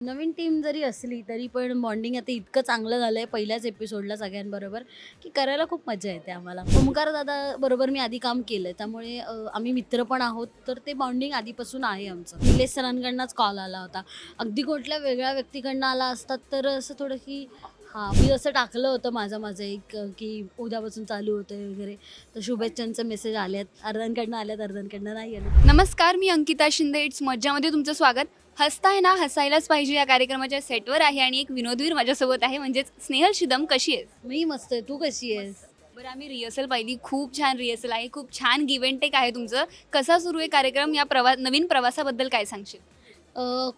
नवीन team जरी असली तरी पण बॉन्डिंग आता इतकं चांगलं झालं आहे पहिल्याच एपिसोडला सगळ्यांबरोबर की करायला खूप मजा येते आम्हाला. ओमकार दादा बरोबर मी आधी काम केलं आहे त्यामुळे आम्ही मित्र पण आहोत तर ते बॉन्डिंग आधीपासून आहे आमचं. निलेश सरांकडनंच कॉल आला होता. अगदी कुठल्या वेगळ्या व्यक्तीकडनं आला असतात तर असं थोडं की हां मी असं टाकलं होतं माझं माझं एक की उद्यापासून चालू होतं वगैरे. तर शुभेच्छांचे मेसेज आलेत. अर्ध्यांकडनं आल्यात अर्ध्यांकडनं नाही आले नमस्कार मी अंकिता शिंदे. इट्स मज्जामध्ये तुमचं स्वागत. हसताय ना हसायलाच पाहिजे या कार्यक्रमाच्या सेटवर आहे आणि एक विनोदवीर माझ्यासोबत आहे म्हणजेच स्नेहल शिदम. कशी आहेस? मी मस्त आहे. तू कशी आहेस? बरं आम्ही रिहर्सल पाहिली. खूप छान रिहर्सल आहे. खूप छान गिव्ह टेक आहे तुमचं. कसा सुरू आहे कार्यक्रम? या प्रवा नवीन प्रवासाबद्दल काय सांगशील?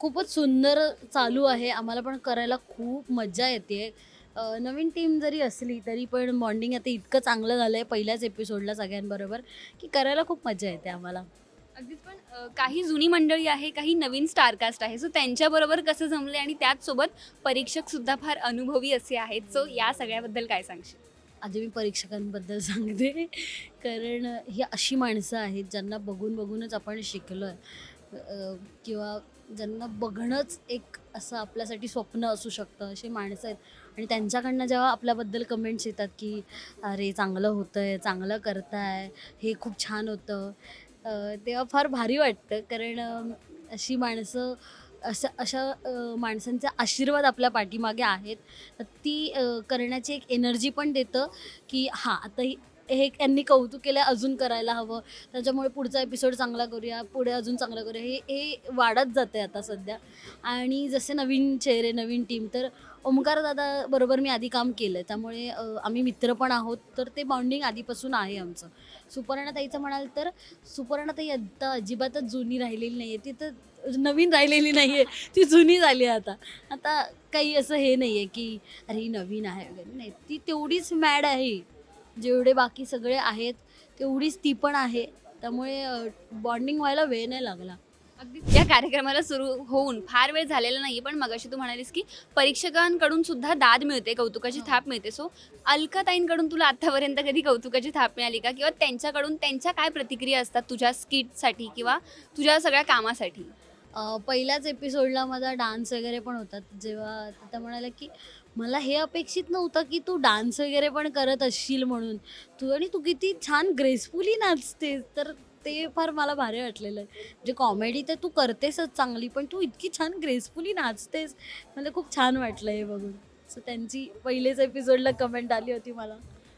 खूपच सुंदर चालू आहे. आम्हाला पण करायला खूप मजा येते. नवीन टीम जरी असली तरी पण बॉन्डिंग आता इतकं चांगलं झालं आहे पहिल्याच एपिसोडला सगळ्यांबरोबर की करायला खूप मजा येते आम्हाला. अगदीच पण काही जुनी मंडळी आहे काही नवीन स्टारकास्ट आहे. सो त्यांच्याबरोबर कसं जमले आणि त्याचसोबत परीक्षक सुद्धा फार अनुभवी असे आहेत. सो या सगळ्याबद्दल काय सांगशील? आधी मी परीक्षकांबद्दल सांगते. कारण ही अशी माणसं आहेत ज्यांना बघून बघूनच आपण शिकलो आहे किंवा ज्यांना बघणंच एक असं आपल्यासाठी स्वप्न असू शकतं अशी माणसं आहेत. आणि त्यांच्याकडनं जेव्हा आपल्याबद्दल कमेंट्स येतात की अरे चांगलं होतं आहे चांगलं करताय हे खूप छान होतं. तेव्हा फार भारी वाटतं. कारण अशी माणसं अशा अशा माणसांचा माणसांचे आशीर्वाद आपल्या पाठीमागे आहेत. तर ती करण्याची एक एनर्जी पण देतं की हां आता ही हे यांनी कौतुक केलं अजून करायला हवं. त्याच्यामुळे पुढचा एपिसोड चांगला करूया पुढे अजून चांगला करूया. हे हे वाढत जाते आता सध्या. आणि जसे नवीन चेहरे नवीन टीम तर ओमकार दादा बरोबर मी आधी काम केलं आहे त्यामुळे आम्ही मित्र पण आहोत. तर ते बॉन्डिंग आधीपासून आहे आमचं. सुपर्णाताईचं म्हणाल तर सुपर्णाताई आता अजिबातच जुनी राहिलेली नाही आहे ती तर नवीन राहिलेली नाही आहे ती जुनी झाली आहे आता. आता काही असं हे नाही आहे की अरे ही नवीन आहे वगैरे. नाही ती तेवढीच मॅड आहे. जेवढे बाकी सगळे आहेत तेवढीच ती पण आहे. त्यामुळे बॉन्डिंग व्हायला वेळ नाही लागला. अगदीच. या कार्यक्रमाला सुरू होऊन फार वेळ झालेला नाही पण मगाशी तू म्हणालीस की परीक्षकांकडून सुद्धा दाद मिळते कौतुकाची हो. थाप मिळते. सो अलकाताईंकडून तुला आतापर्यंत कधी कौतुकाची थाप मिळाली का? किंवा त्यांच्याकडून त्यांच्या काय प्रतिक्रिया असतात तुझ्या स्किटसाठी किंवा तुझ्या सगळ्या कामासाठी? पहिल्याच एपिसोडला माझा डान्स वगैरे पण होता. जेव्हा त्या म्हणाल्या की मला हे अपेक्षित नव्हतं की तू डान्स वगैरे पण करत असशील म्हणून. तू आणि तू किती छान ग्रेसफुली नाचते तर ते फार मला भारी वाटलेलं. आहे म्हणजे कॉमेडी तर तू करतेसच चांगली पण तू इतकी छान ग्रेसफुली नाचतेस. मला खूप छान वाटलं हे बघून. सो त्यांची पहिलेच एपिसोडला कमेंट आली होती मला.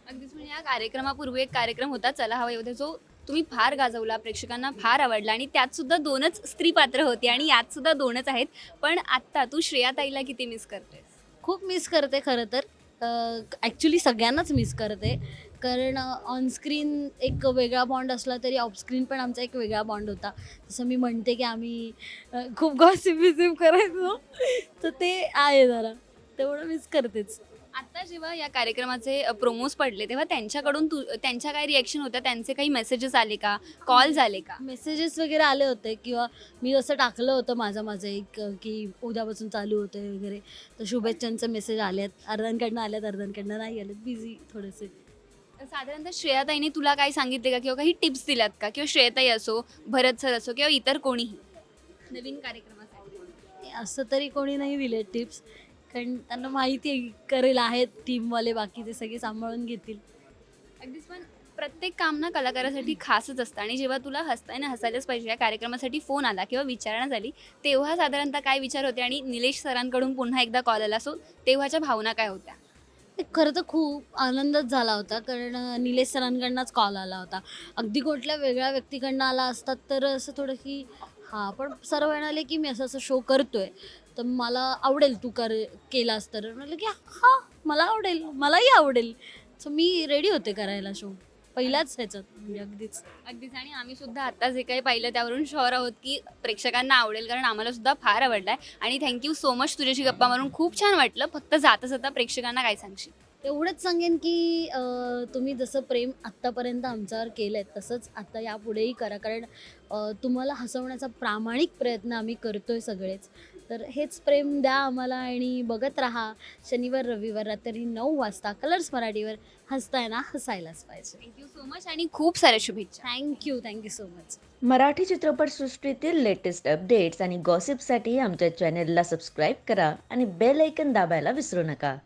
अगदीच म्हणजे या कार्यक्रमापूर्वी एक कार्यक्रम होता चला हवा येऊ जो तुम्ही फार गाजवला प्रेक्षकांना फार आवडला आणि त्यात सुद्धा दोनच स्त्री पात्र होती आणि यात सुद्धा दोनच आहेत. पण आत्ता तू श्रेयाताईला किती मिस करतेस? खूप मिस करते खरं तर. ॲक्च्युली सगळ्यांनाच मिस करते. कारण ऑनस्क्रीन एक वेगळा बॉन्ड असला तरी ऑफस्क्रीन पण आमचा एक वेगळा बॉन्ड होता. जसं मी म्हणते की आम्ही खूप गॉसिप विसिप करायचो. तर ते आहे जरा. तेवढं मिस करतेच. जेव्हा या कार्यक्रमाचे प्रोमोज पडले तेव्हा त्यांच्याकडून तू त्यांच्या काय रिॲक्शन होत्या? त्यांचे काही मेसेजेस आले का? कॉल झाले का? मेसेजेस वगैरे आले होते किंवा मी असं टाकलं होतं माझं माझं एक की उद्यापासून चालू होतं वगैरे. तर शुभेच्छांचे मेसेज आलेत अर्ध्यांकडनं आल्यात अर्ध्यांकडनं नाही आलेत बिझी थोडेसे. साधारणतः श्रेयाताईने तुला काय सांगितले का? किंवा काही टिप्स दिल्यात का? किंवा श्रेयाताई असो भरत सर असो किंवा इतर कोणीही? नवीन कार्यक्रमासाठी. असं तरी कोणी नाही दिले टिप्स कारण त्यांना माहिती आहे करेल आहेत टीमवाले बाकीचे सगळे सांभाळून घेतील. अगदीच पण प्रत्येक काम ना कलाकारासाठी खासच असतं. आणि जेव्हा तुला हसताना हसायलाच पाहिजे. या कार्यक्रमासाठी फोन आला किंवा विचारणा झाली तेव्हा साधारणतः काय विचार होते? आणि निलेश सरांकडून पुन्हा एकदा कॉल आला. सो तेव्हाच्या भावना काय होत्या? खरं तर खूप आनंदच झाला होता कारण निलेश सरांकडनंच कॉल आला होता. अगदी कुठल्या वेगळ्या व्यक्तीकडनं आला असतात तर असं थोडं की हां पण सर म्हणाले की मी असं असं शो करतोय. तर मला आवडेल तू कर केलास तर. म्हणाले की हां मला आवडेल मलाही आवडेल. सो मी रेडी होते करायला शो पहिल्याच ह्याच्यात म्हणजे अगदीच. अगदीच. आणि आम्ही सुद्धा आता जे काही पाहिलं त्यावरून शुअर आहोत की प्रेक्षकांना आवडेल कारण आम्हाला सुद्धा फार आवडलाय. आणि थँक्यू सो मच तुझ्याशी गप्पा मारून. खूप छान वाटलं. फक्त जाता जाता प्रेक्षकांना काय सांगशील? एवढंच सांगेन की तुम्ही जसं प्रेम आत्तापर्यंत आमच्यावर केलं आहे तसंच आता यापुढेही करा. कारण तुम्हाला हसवण्याचा प्रामाणिक प्रयत्न आम्ही करतोय सगळेच. तर हेच प्रेम द्या आम्हाला आणि बघत राहा. शनिवार रविवार रात्री नऊ वाजता कलर्स मराठीवर हसताय ना हसायलाच पाहिजे. थँक्यू सो मच आणि खूप साऱ्या शुभेच्छा. Thank you thank you so much Marathi चित्रपटसृष्टीतील लेटेस्ट अपडेट्स आणि गॉसिपसाठी आमच्या चॅनेलला सबस्क्राईब करा आणि बेल ऐकन दाबायला विसरू नका.